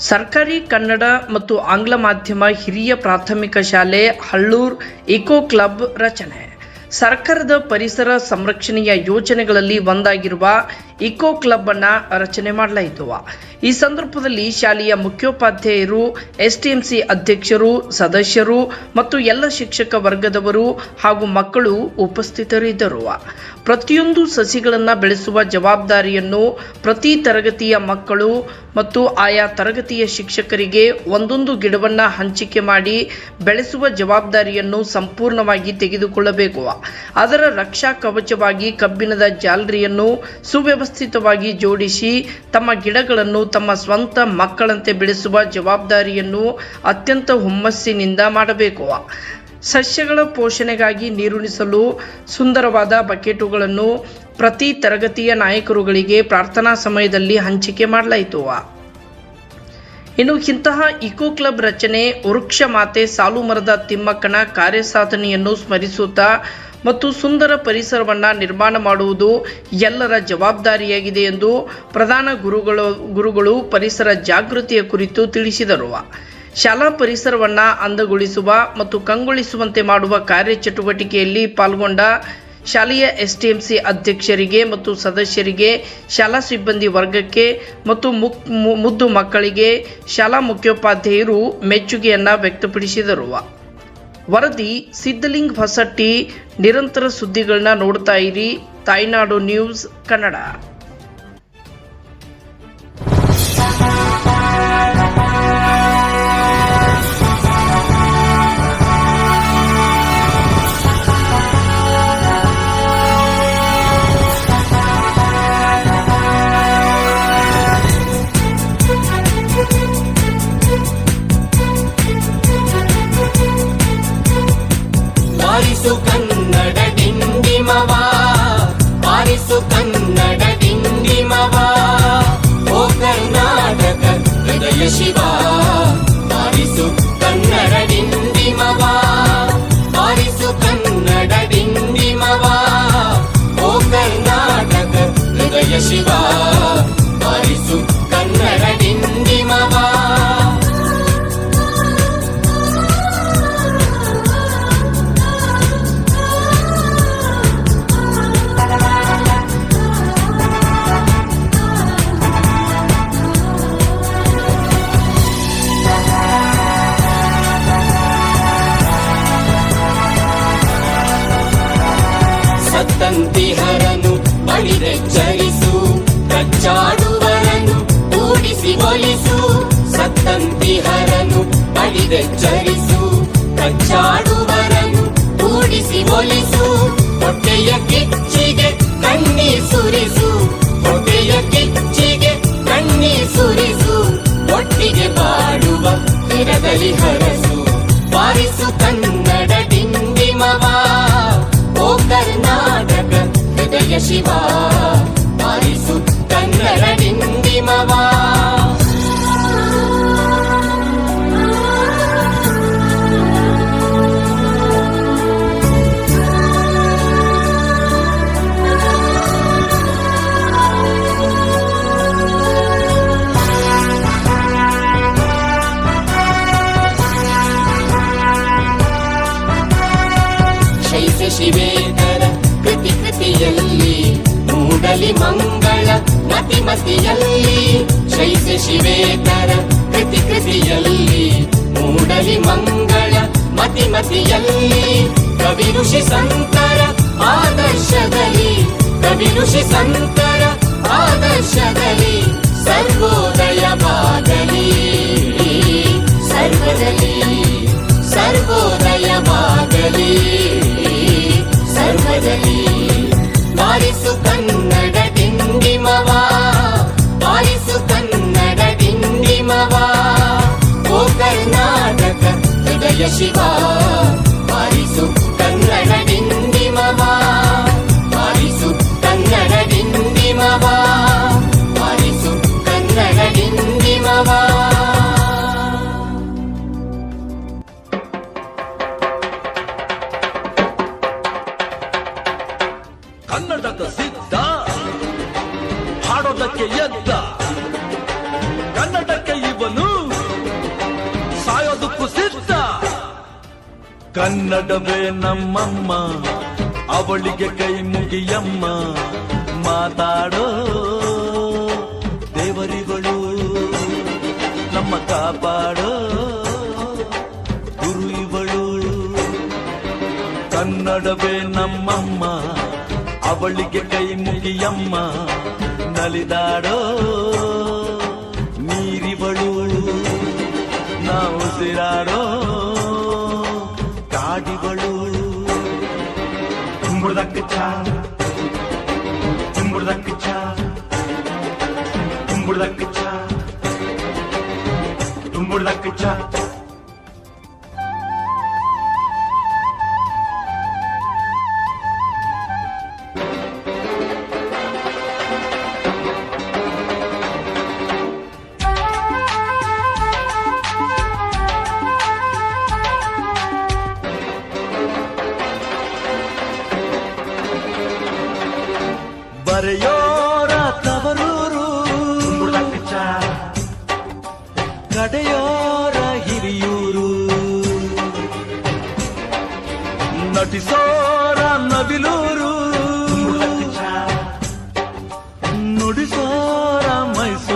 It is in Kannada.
ಸರ್ಕಾರಿ ಕನ್ನಡ ಮತ್ತು ಆಂಗ್ಲ ಮಾಧ್ಯಮ ಹಿರಿಯ ಪ್ರಾಥಮಿಕ ಶಾಲೆ ಹಳ್ಳೂರ್ ಇಕೋ ಕ್ಲಬ್ ರಚನೆ. ಸರ್ಕಾರದ ಪರಿಸರ ಸಂರಕ್ಷಣೆಯ ಯೋಜನೆಗಳಲ್ಲಿ ಒಂದಾಗಿರುವ ಇಕೋ ಕ್ಲಬ್ ಅನ್ನ ರಚನೆ ಮಾಡಲಾಯಿತು. ಈ ಸಂದರ್ಭದಲ್ಲಿ ಶಾಲೆಯ ಮುಖ್ಯೋಪಾಧ್ಯಾಯರು, ಎಸ್ಟಿಎಂಸಿ ಅಧ್ಯಕ್ಷರು, ಸದಸ್ಯರು ಮತ್ತು ಎಲ್ಲ ಶಿಕ್ಷಕ ವರ್ಗದವರು ಹಾಗೂ ಮಕ್ಕಳು ಉಪಸ್ಥಿತರಿದ್ದರು. ಪ್ರತಿಯೊಂದು ಸಸಿಗಳನ್ನು ಬೆಳೆಸುವ ಜವಾಬ್ದಾರಿಯನ್ನು ಪ್ರತಿ ತರಗತಿಯ ಮಕ್ಕಳು ಮತ್ತು ಆಯಾ ತರಗತಿಯ ಶಿಕ್ಷಕರಿಗೆ ಒಂದೊಂದು ಗಿಡವನ್ನು ಹಂಚಿಕೆ ಮಾಡಿ ಬೆಳೆಸುವ ಜವಾಬ್ದಾರಿಯನ್ನು ಸಂಪೂರ್ಣವಾಗಿ ತೆಗೆದುಕೊಳ್ಳಬೇಕು. ಅದರ ರಕ್ಷಾ ಕವಚವಾಗಿ ಕಬ್ಬಿಣದ ಜಾಲರಿಯನ್ನು ಸುವ್ಯವಸ್ಥಿತವಾಗಿ ಜೋಡಿಸಿ ತಮ್ಮ ಗಿಡಗಳನ್ನು ತಮ್ಮ ಸ್ವಂತ ಮಕ್ಕಳಂತೆ ಬೆಳೆಸುವ ಜವಾಬ್ದಾರಿಯನ್ನು ಅತ್ಯಂತ ಹುಮ್ಮಸ್ಸಿನಿಂದ ಮಾಡಬೇಕು. ಸಸ್ಯಗಳ ಪೋಷಣೆಗಾಗಿ ನೀರುಣಿಸಲು ಸುಂದರವಾದ ಬಕೆಟುಗಳನ್ನು ಪ್ರತಿ ತರಗತಿಯ ನಾಯಕರುಗಳಿಗೆ ಪ್ರಾರ್ಥನಾ ಸಮಯದಲ್ಲಿ ಹಂಚಿಕೆ ಮಾಡಲಾಯಿತು. ಇನ್ನು ಇಂತಹ ಇಕೋ ಕ್ಲಬ್ ರಚನೆ ವೃಕ್ಷ ಮಾತೆ ಸಾಲು ಮರದ ತಿಮ್ಮಕ್ಕನ ಕಾರ್ಯಸಾಧನೆಯನ್ನು ಸ್ಮರಿಸುತ್ತಾ ಮತ್ತು ಸುಂದರ ಪರಿಸರವನ್ನ ನಿರ್ಮಾಣ ಮಾಡುವುದು ಎಲ್ಲರ ಜವಾಬ್ದಾರಿಯಾಗಿದೆ ಎಂದು ಪ್ರಧಾನ ಗುರುಗಳು ಗುರುಗಳು ಪರಿಸರ ಜಾಗೃತಿಯ ಕುರಿತು ತಿಳಿಸಿದರು. ಶಾಲಾ ಪರಿಸರವನ್ನ ಅಂದಗೊಳಿಸುವ ಮತ್ತು ಕಂಗೊಳಿಸುವಂತೆ ಮಾಡುವ ಕಾರ್ಯಚಟುವಟಿಕೆಯಲ್ಲಿ ಪಾಲ್ಗೊಂಡ ಶಾಲೆಯ ಎಸ್ಟಿಎಂಸಿ ಅಧ್ಯಕ್ಷರಿಗೆ ಮತ್ತು ಸದಸ್ಯರಿಗೆ, ಶಾಲಾ ಸಿಬ್ಬಂದಿ ವರ್ಗಕ್ಕೆ ಮತ್ತು ಮುಕ್ ಮುದ್ದು ಮಕ್ಕಳಿಗೆ ಶಾಲಾ ಮುಖ್ಯೋಪಾಧ್ಯಾಯರು ಮೆಚ್ಚುಗೆಯನ್ನ ವ್ಯಕ್ತಪಡಿಸಿದರು. ವರದಿ ಸಿದ್ಧಲಿಂಗ್ ಹೊಸಟ್ಟಿ ನಿರಂತರ ಸುದ್ದಿಗಳನ್ನ ನೋಡ್ತಾ ಇರಿ. ತಾಯ್ನಾಡು ನ್ಯೂಸ್ ಕನ್ನಡ. ಬಾರಿಸು ಕನ್ನಡ ಡಿಂಡಿಮವ ಬಾರಿಸು ಕನ್ನಡ ಡಿಂಡಿಮವ ಓ ಕರ್ನಾಟಕ ಹೃದಯ ಶಿವ ಸತ್ತಂತಿಹರನು ಬಳಿದೆಚ್ಚರಿಸು ಕಚ್ಚಾಡುವರನು, ಕೂಡಿಸಿ ಒಲಿಸು, ಹೊಟ್ಟೆಯ ಕಿಚ್ಚಿಗೆ ಕಣ್ಣಿ ಸುರಿಸು, ಹೊಟ್ಟೆಯ ಕಿಚ್ಚಿಗೆ ಕಣ್ಣಿ ಸುರಿಸು, ಒಟ್ಟಿಗೆ ಬಾಡುವ ಹರಸು, ಬಾರಿಸು ಕನ್ನಡ ಶಿವೇತರ ಕೃತಿ ಕೃತಿಯಲ್ಲಿ, ಮೂಡಲಿ ಮಂಗಳ ಮತಿ ಮತಿಯಲ್ಲಿ ಶೈಸ ಶಿವೇತರ ಕೃತಿ ಕೃತಿಯಲ್ಲಿ, ಮೂಡಲಿ ಮಂಗಳ ಮತಿ ಮತಿಯಲ್ಲಿ ಕವಿ ಋಷಿ ಸಂತರ ಆದರ್ಶದಲ್ಲಿ ಕವಿ ಋಷಿ ಸಂತರ ಆದರ್ಶದಲ್ಲಿ ಸರ್ವೋದಯವಾಗಲಿ ಸರ್ವದಲ್ಲಿ ಸರ್ವೋದಯವಾಗಲಿ ಸರ್ವದಲ್ಲಿ ಬಾರಿಸು ಕನ್ನಡ ಡಿಂಡಿಮವ ಬಾರಿಸು ಕನ್ನಡ ಡಿಂಡಿಮವ ಓ ಕರ್ನಾಟಕ ಹೃದಯ ಶಿವ ಕನ್ನಡಕ್ಕೆ ಎದ್ದ ಕನ್ನಡಕ್ಕೆ ಇವನು ಸಾಯೋದು ಸಿದ್ಧ. ಕನ್ನಡವೇ ನಮ್ಮಮ್ಮ, ಅವಳಿಗೆ ಕೈ ಮುಗಿಯಮ್ಮ. ಮಾತಾಡೋ ದೇವರಿಗಳು, ನಮ್ಮ ಕಾಪಾಡೋ ಗುರು ಇವಳು ಕನ್ನಡವೇ ನಮ್ಮಮ್ಮ, ಅವಳಿಗೆ ಕೈ ಮುಗಿಯಮ್ಮ. ನಲಿದಾಡೋ ನೀರಿವಳು ನಾವು ಉಸಿರಾಡೋ ಕಾಡಿಗಳು ಕುಂಬುರ್ದಕ್ಕ ಚಾ ಕುಂಬುರ್ದಕ್ಕ ಚಾ ಕುಂಬುರ್ದಕ್ಕ ಚಾ ಕುಂಬುರ್ದಕ್ಕ ಚಾ ಕಿಶೋರ ಹಿರಿಯೂರು. ನಟಿಸೋರ ನವಿಲೂ